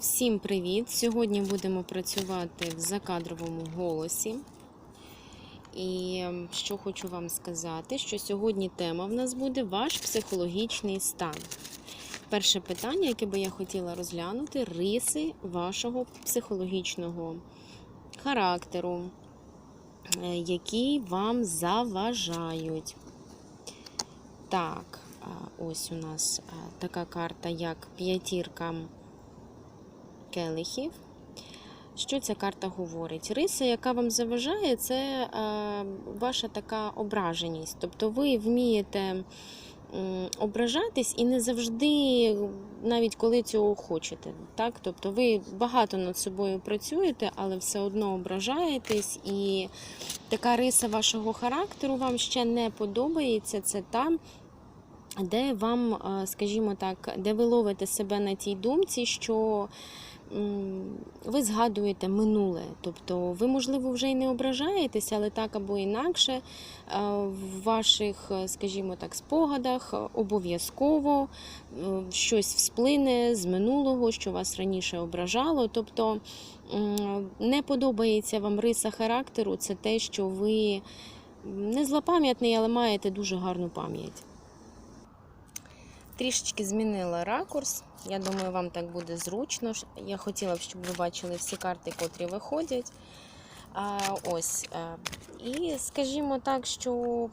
Всім привіт! Сьогодні будемо працювати в закадровому голосі. І ем, що хочу вам сказати, що сьогодні тема в нас буде ваш психологічний стан. Перше питання, яке би я хотіла розглянути, риси вашого психологічного характеру, е, які вам заважають. Так, ось у нас така карта, як п'ятірка келихів. Що ця карта говорить? Риса, яка вам заважає, це е, ваша така ображеність. Тобто ви вмієте ображатись і не завжди, навіть коли цього хочете. Так? Тобто ви багато над собою працюєте, але все одно ображаєтесь. І така риса вашого характеру вам ще не подобається. Це та, де вам, е, скажімо так, де ви ловите себе на тій думці, що ви згадуєте минуле. Тобто ви, можливо, вже й не ображаєтеся, але так або інакше е, в ваших, е, скажімо так, спогадах обов'язково е, щось всплине з минулого, що вас раніше ображало. Тобто не подобається вам риса характеру, це те, що ви не злопам'ятний, але маєте дуже гарну пам'ять. Трішечки змінила ракурс. Я думаю, вам так буде зручно. Я хотіла б, щоб ви бачили всі карти, котрі виходять. Ось. е, І скажімо так, що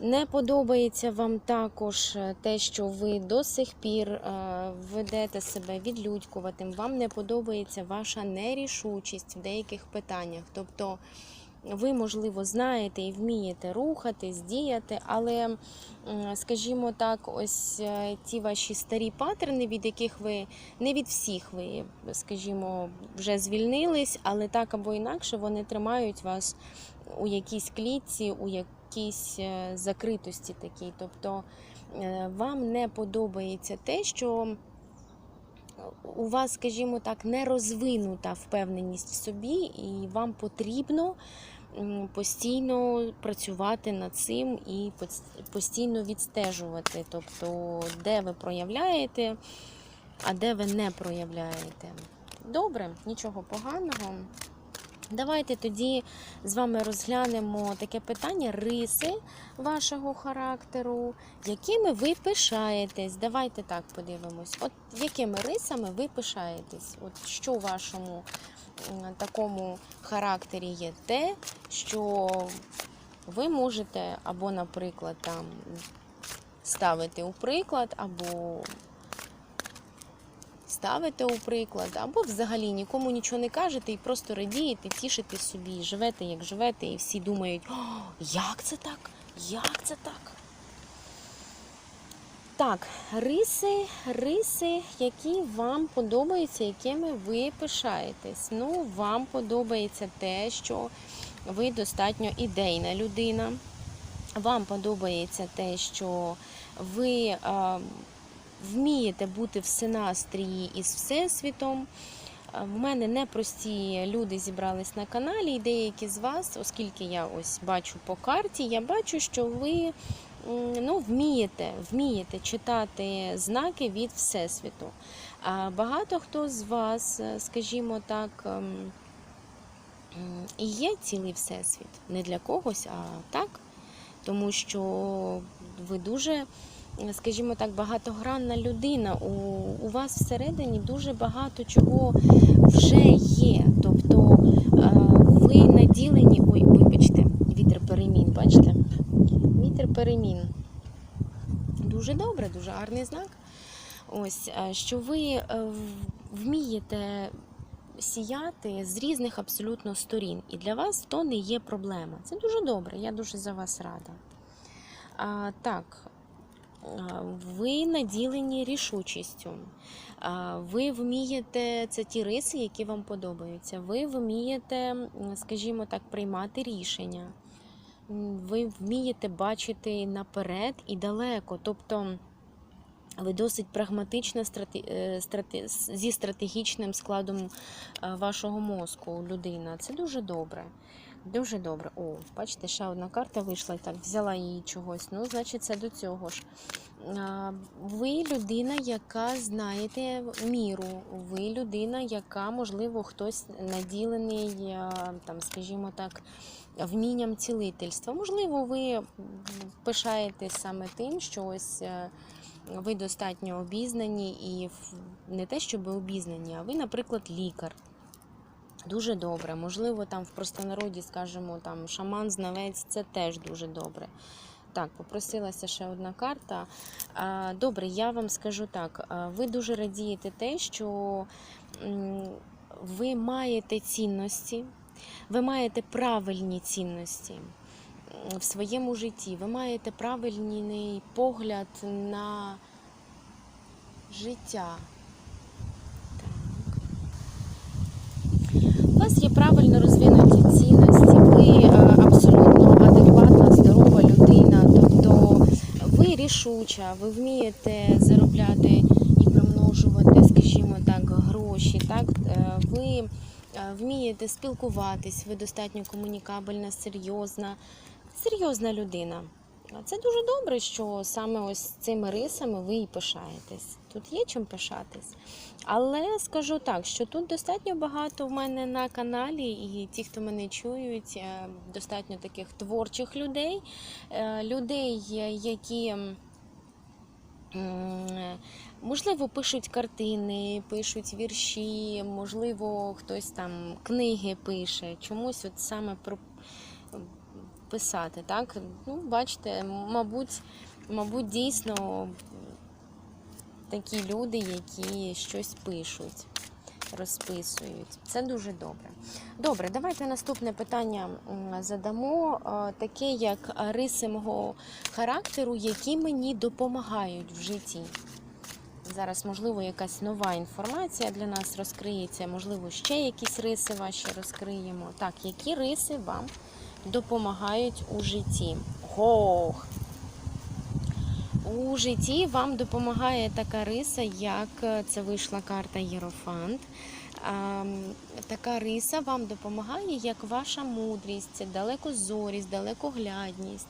не подобається вам також е, те, що ви до сих пір е, ведете себе відлюдькуватим. Вам не подобається ваша нерішучість в деяких питаннях. Тобто ви, можливо, знаєте і вмієте рухатись, діяти, але, скажімо так, ось е, ті ваші старі паттерни, від яких ви не від всіх ви, скажімо, вже звільнились, але так або інакше вони тримають вас у якійсь клітці, у якійсь е, закритості такій. Тобто е, вам не подобається те, що у вас, скажімо так, не розвинута впевненість в собі, і вам потрібно постійно працювати над цим і постійно відстежувати, тобто, де ви проявляєте, а де ви не проявляєте. Добре, нічого поганого. Давайте тоді з вами розглянемо таке питання риси вашого характеру, якими ви пишаєтесь. Давайте так подивимось. От якими рисами ви пишаєтесь? От що у вашому такому характері є те, що ви можете або, наприклад, там ставити у приклад, або ставите у приклад, або взагалі нікому нічого не кажете і просто радієте, тішите собі, живете, як живете, і всі думають, як це так? Як це так? Так, риси, риси, які вам подобаються, якими ви пишаєтесь. Ну, вам подобається те, що ви достатньо ідейна людина. Вам подобається те, що ви е, вмієте бути в синастрії із Всесвітом. Е, В мене непрості люди зібрались на каналі, і деякі з вас, оскільки я ось бачу по карті, я бачу, що ви ну, вмієте, вмієте читати знаки від Всесвіту. А багато хто з вас, е, скажімо так, ем, і є цілий всесвіт. Не для когось, а так. Тому що ви дуже, скажімо так, багатогранна людина. У, у вас всередині дуже багато чого вже є. Тобто е, ви наділені. Ой, вибачте, вітер перемін, бачите? Вітер перемін. Дуже добре, дуже гарний знак. Ось, е, що ви е, вмієте сіяти з різних абсолютно сторін. І для вас то не є проблема. Це дуже добре, я дуже за вас рада. А, так, ви наділені рішучістю. Ви вмієте, це ті риси, які вам подобаються. Ви вмієте, скажімо так, приймати рішення. Ви вмієте бачити наперед і далеко. Тобто ви досить прагматична е, зі стратегічним складом вашого мозку людина. Це дуже добре. Дуже добре. О, бачите, ще одна карта вийшла і так взяла її чогось. Ну, значить, це до цього ж. Ви людина, яка знаєте міру. Ви людина, яка, можливо, хтось наділений, там, скажімо так, вмінням цілительства. Можливо, ви пишаєтесь саме тим, що ось. е, Ви достатньо обізнані і не те, щоб обізнані, а ви, наприклад, лікар. Дуже добре. Можливо, там в простонароді, скажімо, там шаман, знавець, це теж дуже добре. Так, попросилася ще одна карта. Добре, я вам скажу так: ви дуже радієте те, що ви маєте цінності, ви маєте правильні цінності в своєму житті. Ви маєте правильний погляд на життя. Так. У вас є правильно розвинуті цінності, ви е, абсолютно адекватна, здорова людина. Тобто ви рішуча, ви вмієте заробляти і примножувати, скажімо так, гроші. Так? Е, Ви е, вмієте спілкуватись, ви достатньо комунікабельна, серйозна, серйозна людина. Це дуже добре, що саме ось цими рисами ви і пишаєтесь. Тут є чим пишатись. Але скажу так, що тут достатньо багато в мене на каналі, і ті, хто мене чують, е, достатньо таких творчих людей, е, людей, е, які. Можливо, пишуть картини, пишуть вірші, можливо, хтось там книги пише, чомусь от саме про писати. Так? Ну, бачите, мабуть, мабуть, дійсно такі люди, які щось пишуть, розписують. Це дуже добре. Добре, давайте наступне питання задамо, е, таке як риси мого характеру, які мені допомагають в житті. Зараз, можливо, якась нова інформація для нас розкриється, можливо, ще якісь риси ваші розкриємо. Так, які риси вам допомагають у житті? Гох! У житті вам допомагає така риса, як е, це вийшла карта Єрофант. Така риса вам допомагає як ваша мудрість, далекозорість, далекоглядність.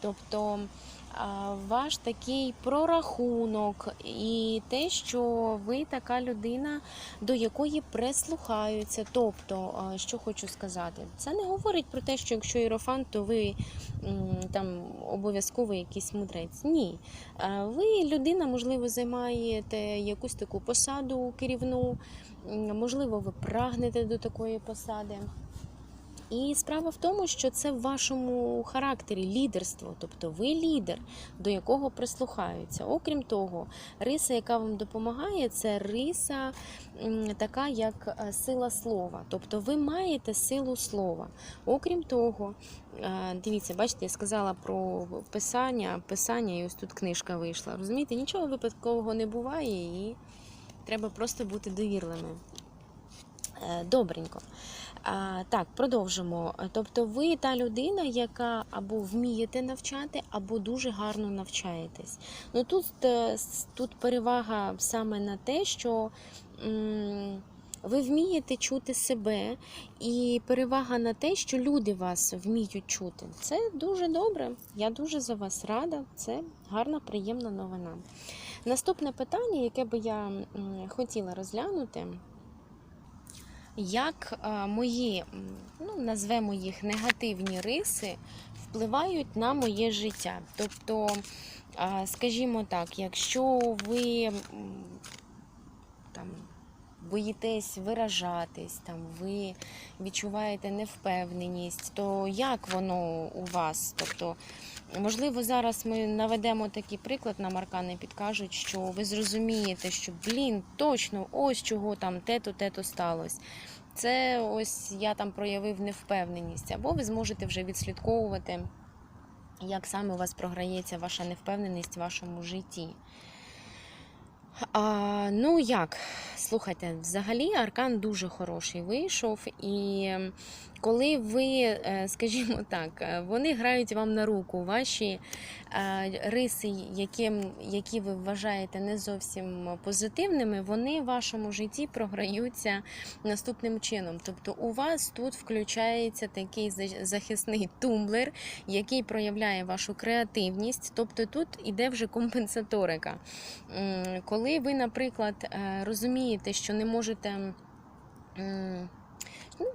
Тобто ваш такий прорахунок і те, що ви така людина, до якої прислухаються. Тобто, що хочу сказати, це не говорить про те, що якщо іерофант, то ви там обов'язково якийсь мудрець. Ні. Ви людина, можливо, займаєте якусь таку посаду керівну, можливо, ви прагнете до такої посади. І справа в тому, що це в вашому характері лідерство, тобто ви лідер, до якого прислухаються. Окрім того, риса, яка вам допомагає, це риса така, як е, сила слова. Тобто ви маєте силу слова. Окрім того, е, дивіться, бачите, я сказала про писання, писання, і ось тут книжка вийшла. Розумієте, нічого випадкового не буває, і треба просто бути довірливими. Е, Добренько. А, так, продовжимо. Тобто, ви та людина, яка або вмієте навчати, або дуже гарно навчаєтесь. Ну тут, е, тут перевага саме на те, що м, ви вмієте чути себе, і перевага на те, що люди вас вміють чути. Це дуже добре. Я дуже за вас рада. Це гарна, приємна новина. Наступне питання, яке би я хотіла розглянути. Як е, мої, ну, назвемо їх негативні риси, впливають на моє життя. Тобто, е, скажімо так, якщо ви там, боїтесь виражатись, там, ви відчуваєте невпевненість, то як воно у вас? Тобто, можливо, зараз ми наведемо такий приклад, на Маркани, підкажуть, що ви зрозумієте, що блін, точно, ось чого там те-то, те-то сталося. Це ось я там проявив невпевненість, або ви зможете вже відслідковувати, як саме у вас програється ваша невпевненість в вашому житті. А, ну як? Слухайте, взагалі аркан дуже хороший вийшов, і коли ви, е, скажімо так, е, вони грають вам на руку, ваші риси, які, які ви вважаєте не зовсім позитивними, вони в вашому житті програються наступним чином. Тобто у вас тут включається такий за- захисний тумблер, який проявляє вашу креативність, тобто тут іде вже компенсаторика. Коли ви, наприклад, е, розумієте, що не можете.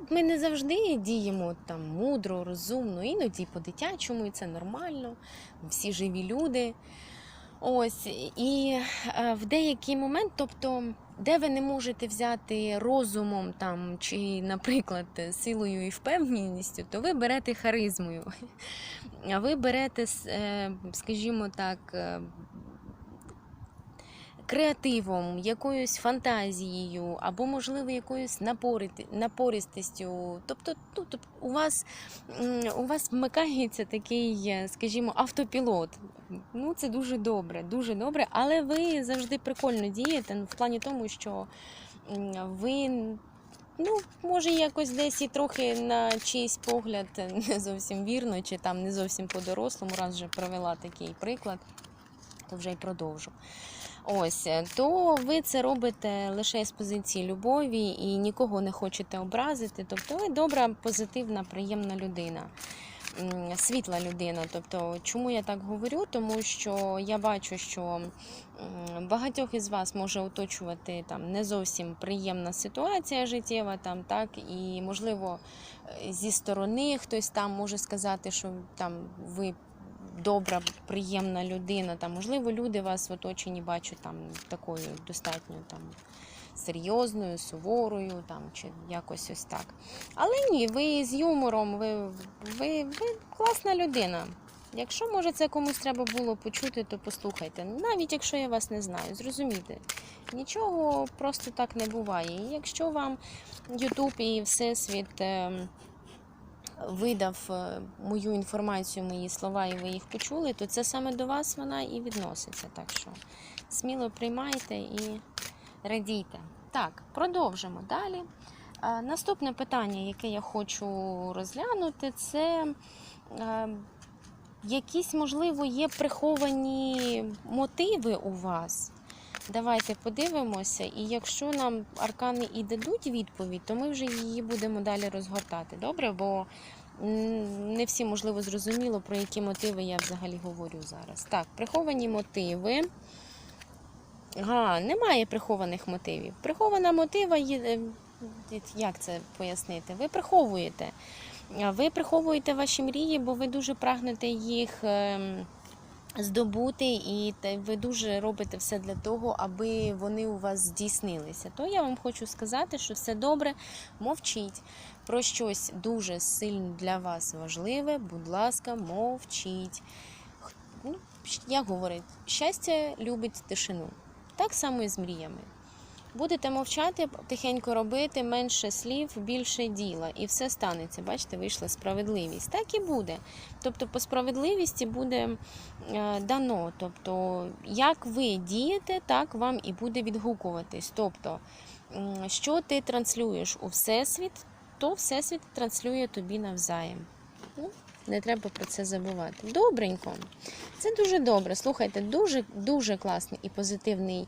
Ми не завжди діємо там мудро, розумно, іноді по-дитячому, і це нормально. Всі живі люди. Ось, і е, в деякий момент, тобто, де ви не можете взяти розумом там, чи, наприклад, силою і впевненістю, то ви берете харизмою. А ви берете, е, скажімо так, е, креативом, якоюсь фантазією, або, можливо, якоюсь напористістю. Тобто, ну, тобто у вас у вас вмикається такий, е, скажімо, автопілот. Ну, це дуже добре, дуже добре, але ви завжди прикольно дієте ну, в плані тому, що ви. Ну, може, якось десь і трохи на чийсь погляд не зовсім вірно, чи там не зовсім по-дорослому, раз вже провела такий приклад, то вже й продовжу. Ось, е, то ви це робите лише з позиції любові і нікого не хочете образити. Тобто ви добра, позитивна, приємна людина, світла людина. Тобто, чому я так говорю? Тому що я бачу, що багатьох із вас може оточувати там не зовсім приємна ситуація життєва, там так, і можливо е, зі сторони хтось там може сказати, що там ви добра, приємна людина. Там, можливо, люди вас в оточенні бачать там такою достатньо там серйозною, суворою, там чи якось ось так. Але ні, ви з юмором, ви, ви, ви класна людина. Якщо може це комусь треба було почути, то послухайте. Навіть якщо я вас не знаю, зрозумійте. Нічого просто так не буває. І якщо вам Ютуб і Всесвіт ем, видав е, мою інформацію, мої слова, і ви їх почули, то це саме до вас вона і відноситься. Так що сміло приймайте і радійте. Так, продовжимо далі. Е, Наступне питання, яке я хочу розглянути, це е, якісь, можливо, є приховані мотиви у вас. Давайте подивимося, і якщо нам аркани і дадуть відповідь, то ми вже її будемо далі розгортати. Добре? Бо не всі, можливо, зрозуміло, про які мотиви я взагалі говорю зараз. Так, приховані мотиви. Га, немає прихованих мотивів. Прихована мотива є. е, Як це пояснити? Ви приховуєте. Ви приховуєте ваші мрії, бо ви дуже прагнете їх ем, здобути, і ви дуже робите все для того, аби вони у вас здійснилися. То я вам хочу сказати, що все добре, мовчіть про щось дуже сильно для вас важливе. Будь ласка, мовчіть. Ну, як говорить, щастя любить тишину. Так само і з мріями. Будете мовчати, тихенько робити, менше слів, більше діла, і все станеться. Бачите, вийшла справедливість. Так і буде. Тобто, по справедливості буде е, дано. Тобто, як ви дієте, так вам і буде відгукуватись. Тобто, що ти транслюєш у всесвіт, то всесвіт транслює тобі навзаєм. Ну, не треба про це забувати. Добренько. Це дуже добре. Слухайте, дуже дуже класний і позитивний.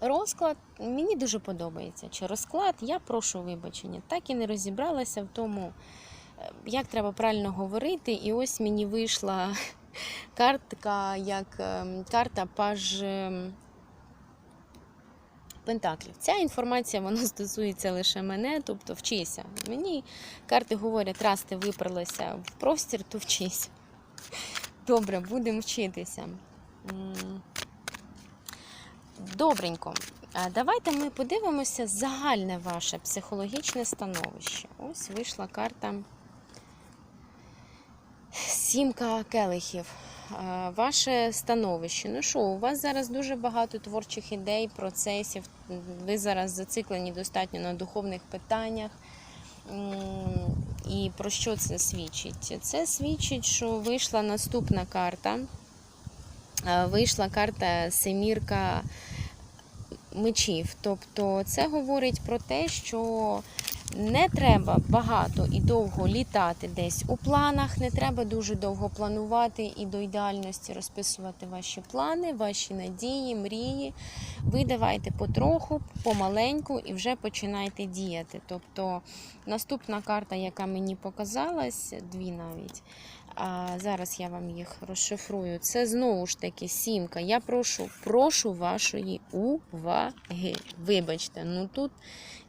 Розклад мені дуже подобається. Чи розклад, я прошу вибачення. Так і не розібралася в тому, е, як треба правильно говорити. І ось мені вийшла картка, як ем, карта паж ем, Пентаклів. Ця інформація вона стосується лише мене, тобто вчися. Мені карти говорять, раз ти виперлася в простір, то вчись. Добре, будемо вчитися. Добренько. Давайте ми подивимося загальне ваше психологічне становище. Ось вийшла карта Сімка келихів. Ваше становище. Ну що, у вас зараз дуже багато творчих ідей, процесів. Ви зараз зациклені достатньо на духовних питаннях. І про що це свідчить? Це свідчить, що вийшла наступна карта. вийшла карта Семірка мечів. Тобто це говорить про те, що не треба багато і довго літати десь у планах, не треба дуже довго планувати і до ідеальності розписувати ваші плани, ваші надії, мрії. Ви давайте потроху, помаленьку і вже починайте діяти. Тобто наступна карта, яка мені показалась, дві навіть. А зараз я вам їх розшифрую. Це знову ж таки сімка. Я прошу, прошу вашої уваги. Вибачте, ну тут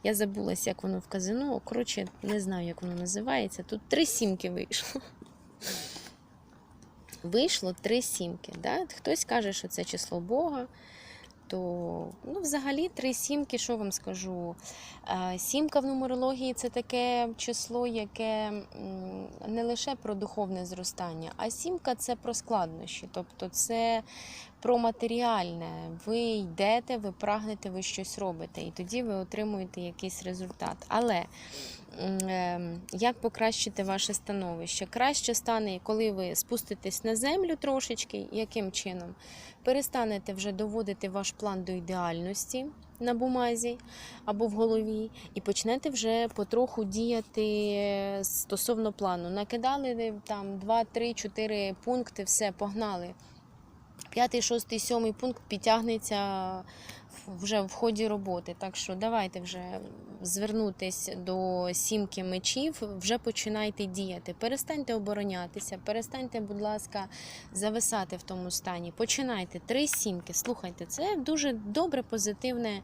я забулася, як воно в казино. Коротше, не знаю, як воно називається. Тут три сімки вийшло. Вийшло три сімки. Да? Хтось каже, що це число Бога. То, ну, взагалі, три сімки, що вам скажу? Е, Сімка в нумерології це таке число, яке не лише про духовне зростання, а сімка це про складнощі. Тобто це про матеріальне. Ви йдете, ви прагнете, ви щось робите, і тоді ви отримуєте якийсь результат. Але як покращити ваше становище? Краще стане, коли ви спуститесь на землю трошечки, яким чином? Перестанете вже доводити ваш план до ідеальності на бумазі або в голові, і почнете вже потроху діяти стосовно плану. Накидали там 2, 3, 4 пункти, все, погнали. П'ятий, шостий, сьомий пункт підтягнеться вже в ході роботи. Так що давайте вже звернутись до сімки мечів, вже починайте діяти. Перестаньте оборонятися, перестаньте, будь ласка, зависати в тому стані. Починайте три сімки. Слухайте, це дуже добре, позитивне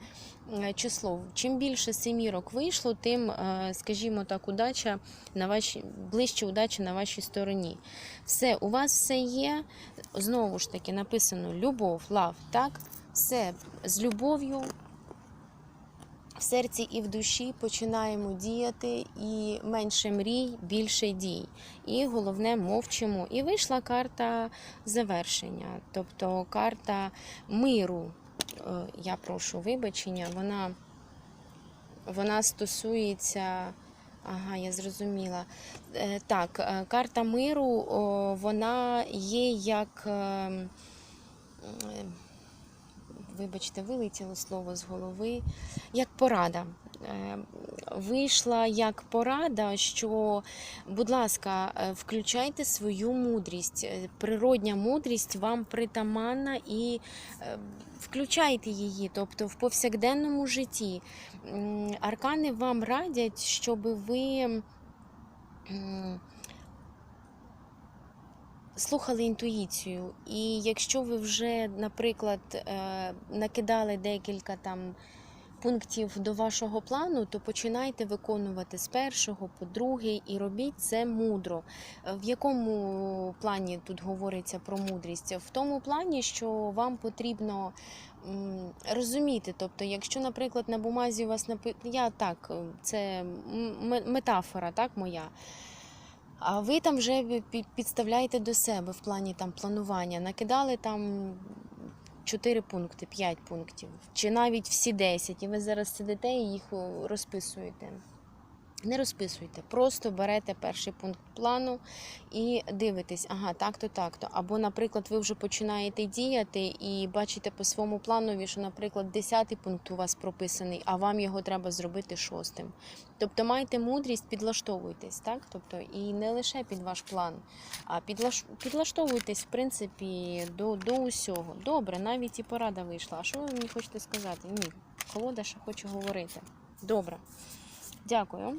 е, число. Чим більше семірок вийшло, тим, е, скажімо так, удача на вашій ближче удача на вашій стороні. Все, у вас все є. Знову ж таки, написано любов, лав, так? Все з любов'ю в серці і в душі починаємо діяти, і менше мрій, більше дій. І головне, мовчимо. І вийшла карта завершення, тобто карта миру. Е, Я прошу вибачення, вона, вона стосується. Ага, я зрозуміла. Е, Так, е, карта миру, вона є як. Вибачте, вилетіло слово з голови. Як порада. Е, Вийшла як порада, що, будь ласка, е, включайте свою мудрість. Е, Природня мудрість вам притаманна і включайте її, тобто в повсякденному житті. Аркани вам радять, щоб ви. Слухали інтуїцію. І якщо ви вже, наприклад, е, накидали декілька там пунктів до вашого плану, то починайте виконувати з першого по другий і робіть це мудро. Е, В якому плані тут говориться про мудрість? В тому плані, що вам потрібно. Розуміти, тобто, якщо, наприклад, на бумазі у вас напи... я так, е, це метафора, так моя. А ви там вже підставляєте до себе в плані там планування. Накидали там 4 пункти, 5 пунктів, чи навіть всі 10, і ви зараз сидите і їх розписуєте. Не розписуйте, просто берете перший пункт плану і дивитесь, ага, так-то, так-то. Або, наприклад, ви вже починаєте діяти і бачите по своєму планові, що, наприклад, 10 пункт у вас прописаний, а вам його треба зробити шостим. Тобто майте мудрість, підлаштовуйтесь, так? Тобто, і не лише під ваш план, а підлаш... підлаштовуйтесь, в принципі, до, до усього. Добре, навіть і порада вийшла. А що ви мені хочете сказати? Ні, колода ще хоче говорити. Добре. Дякую.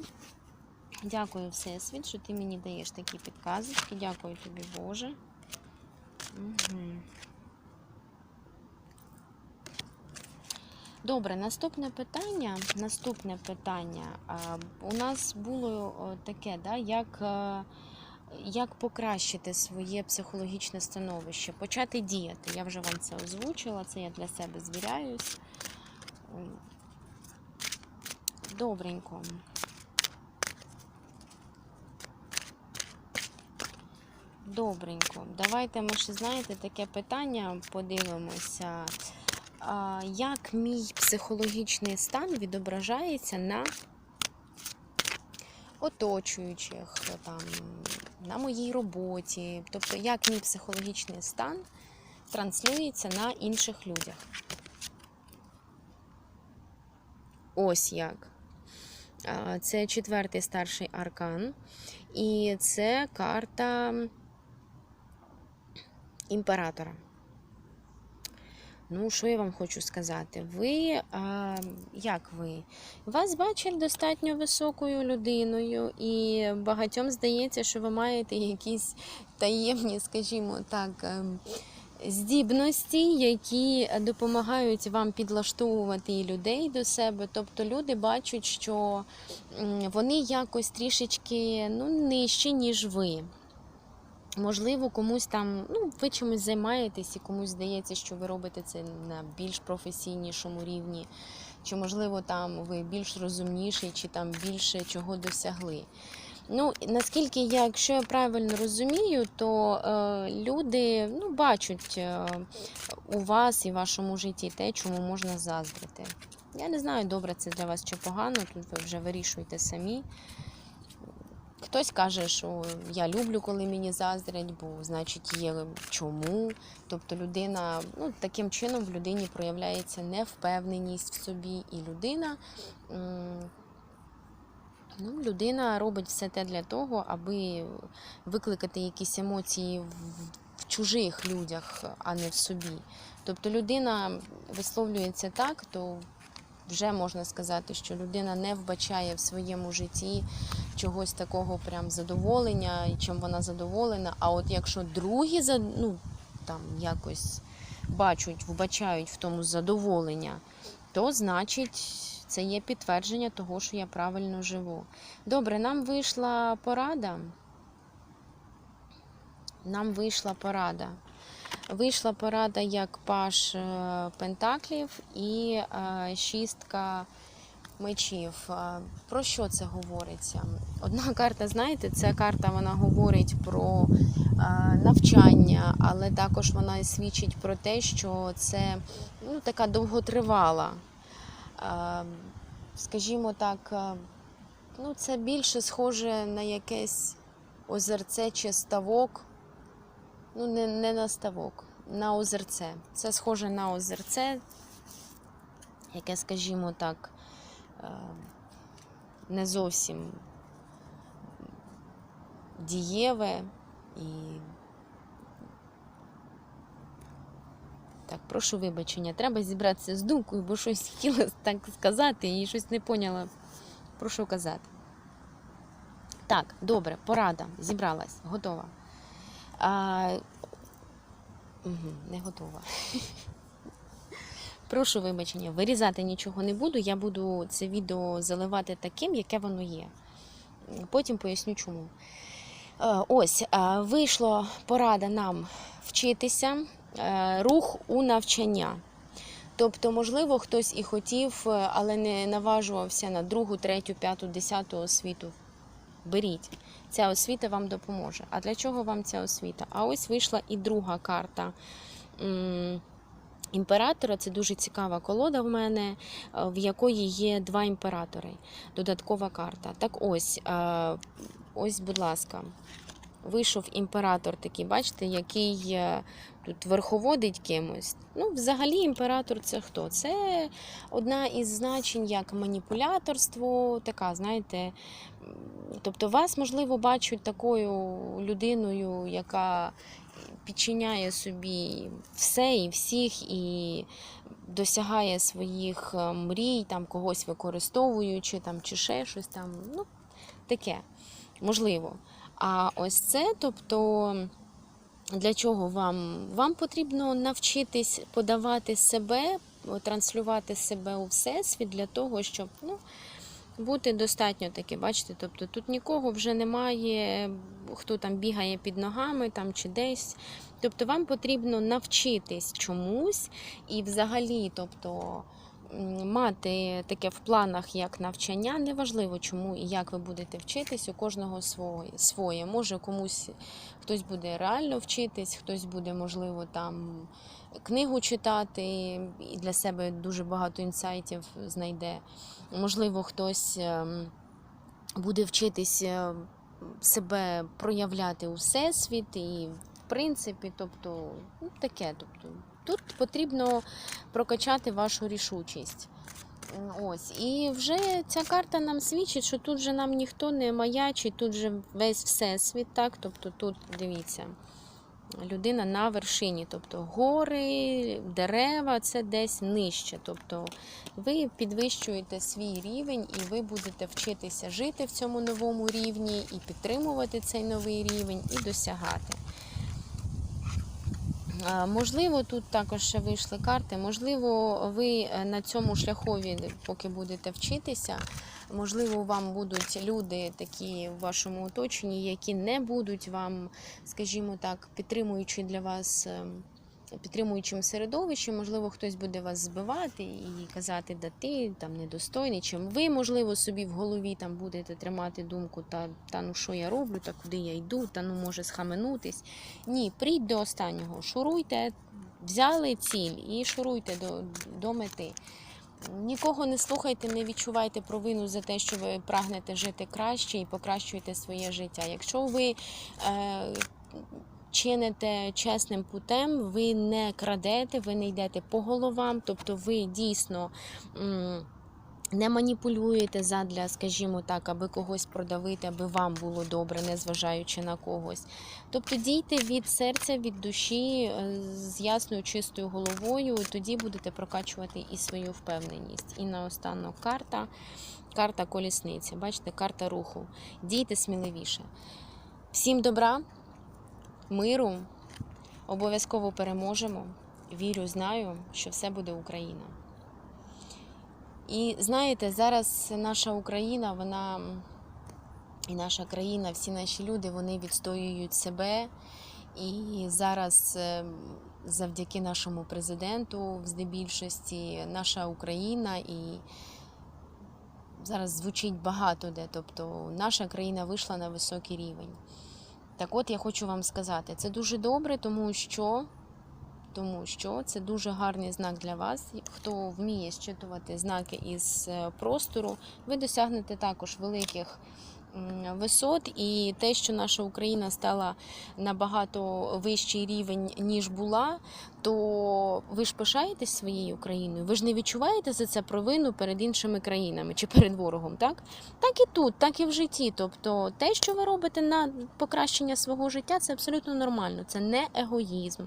Дякую, Всесвіт, що ти мені даєш такі підказочки. Дякую тобі, Боже. Угу. Добре, наступне питання. Наступне питання. У нас було таке, да, як, е, як покращити своє психологічне становище, почати діяти. Я вже вам це озвучила, це я для себе звіряюсь. Добренько. Добренько. Давайте ми ще знаєте таке питання подивимося. Як мій психологічний стан відображається на оточуючих, там, на моїй роботі? Тобто, як мій психологічний стан транслюється на інших людях. Ось як. Це четвертий старший аркан. І це карта імператора. Ну, що я вам хочу сказати? Ви, а, як ви? Вас бачать достатньо високою людиною, і багатьом здається, що ви маєте якісь таємні, скажімо так, ем, здібності, які допомагають вам підлаштовувати людей до себе. Тобто люди бачать, що вони якось трішечки ну, нижчі, ніж ви. Можливо, комусь там, ну, ви чимось займаєтесь, і комусь здається, що ви робите це на більш професійнішому рівні, чи, можливо, там ви більш розумніші, чи там більше чого досягли. Ну, наскільки я, якщо я правильно розумію, то е, люди ну, бачать е, у вас і в вашому житті те, чому можна заздрити. Я не знаю, добре це для вас чи погано, тут ви вже вирішуєте самі. Хтось каже, що я люблю, коли мені заздрять, бо значить є чому. Тобто людина, ну таким чином в людині проявляється невпевненість в собі, і людина, ну, людина робить все те для того, аби викликати якісь емоції в, чужих людях, а не в собі. Тобто людина висловлюється так, то вже можна сказати, що людина не вбачає в своєму житті чогось такого прям задоволення, і чим вона задоволена. А от якщо другі ну, там якось бачать, вбачають в тому задоволення, то значить це є підтвердження того, що я правильно живу. Добре, нам вийшла порада. Нам вийшла порада. Вийшла порада як паш е, пентаклів і е, шістка мечів. Е, Про що це говориться? Одна карта, знаєте, ця карта вона говорить про навчання, але також вона свідчить про те, що це ну, така довготривала. Е, Скажімо так, е, ну, це більше схоже на якесь озерце чи ставок. Ну, не, не на ставок, на озерце. Це схоже на озерце, яке, скажімо так, е, не зовсім дієве і. Так, прошу вибачення, треба зібратися з думкою, бо щось хотіла так сказати і щось не поняла. Прошу казати. Так, добре, порада. Зібралась, готова. А... Угу, не готова. Прошу вибачення, вирізати нічого не буду. Я буду це відео заливати таким, яке воно є. Потім поясню чому. Е, Ось, вийшла порада нам вчитися, рух у навчання. Тобто, можливо, хтось і хотів, е, але не наважувався на другу, третю, п'яту, десяту освіту. Беріть. Ця освіта вам допоможе. А для чого вам ця освіта? А ось вийшла і друга карта імператора. Це дуже цікава колода в мене, е, в якої є два імператори. Додаткова карта. Так ось, е, ось, будь ласка, вийшов імператор такий, бачите, який е, тут верховодить кимось. Ну, взагалі, імператор це хто? Це одна із значень як маніпуляторство, така, знаєте. Тобто вас, можливо, бачать такою людиною, яка підчиняє собі все і всіх, і досягає своїх е, мрій, там когось використовуючи, там, чи ще щось там. Ну, таке, можливо. А ось це, тобто. Для чого вам? Вам потрібно навчитись подавати себе, транслювати себе у всесвіт для того, щоб ну, бути достатньо таки, бачите, тобто тут нікого вже немає, хто там бігає під ногами там чи десь. Тобто вам потрібно навчитись чомусь і взагалі, тобто. Мати таке в планах як навчання, неважливо чому і як ви будете вчитись, у кожного своє. своє. Може комусь хтось буде реально вчитись, хтось буде, можливо, там книгу читати і для себе дуже багато інсайтів знайде. Можливо, хтось ем, буде вчитись е, себе проявляти у всесвіт і в принципі, тобто, ну, таке. Тобто, тут потрібно прокачати вашу рішучість. Ось, і вже ця карта нам свідчить, що тут же нам ніхто не маячить, тут же весь всесвіт, так? Тобто тут дивіться, людина на вершині, тобто гори, дерева це десь нижче. Тобто ви підвищуєте свій рівень, і ви будете вчитися жити в цьому новому рівні, і підтримувати цей новий рівень, і досягати. Можливо, тут також ще вийшли карти. Можливо, ви е, на цьому шляхові, поки будете вчитися, можливо, вам будуть люди такі в вашому оточенні, які не будуть вам, скажімо так, підтримуючи для вас. Підтримуючим середовищем, можливо, хтось буде вас збивати і казати, да ти там недостойний. Чим ви, можливо, собі в голові там будете тримати думку, та, та ну що я роблю, та куди я йду, та ну може схаменутись. Ні, прийдь до останнього, шуруйте, взяли ціль і шуруйте до, до мети. Нікого не слухайте, не відчувайте провину за те, що ви прагнете жити краще і покращуєте своє життя. Якщо ви е, чините чесним путем, ви не крадете, ви не йдете по головам, тобто ви дійсно. не маніпулюєте задля, скажімо так, аби когось продавити, аби вам було добре, не зважаючи на когось. Тобто дійте від серця, від душі е, з ясною чистою головою, тоді будете прокачувати і свою впевненість. І наостанок карта, карта колісниці. Бачите, карта руху. Дійте сміливіше. Всім добра, миру, обов'язково переможемо. Вірю, знаю, що все буде Україна. І знаєте, зараз наша Україна, вона і наша країна, всі наші люди, вони відстоюють себе. І зараз, е, завдяки нашому президенту, здебільшості, наша Україна і зараз звучить багато де. Тобто наша країна вийшла на високий рівень. Так от я хочу вам сказати, це дуже добре, тому що тому що це дуже гарний знак для вас. Хто вміє щитувати знаки із е, простору, ви досягнете також великих висот. І те, що наша Україна стала набагато вищий рівень, ніж була, то ви ж пишаєтесь своєю країною. Ви ж не відчуваєте за це провину перед іншими країнами чи перед ворогом, так? Так і тут, так і в житті. Тобто, те, що ви робите на покращення свого життя, це абсолютно нормально. Це не егоїзм.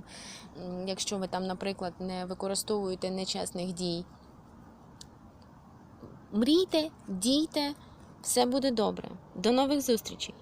Якщо ви там, наприклад, не використовуєте нечесних дій. Мрійте, дійте, все буде добре. До нових зустрічей!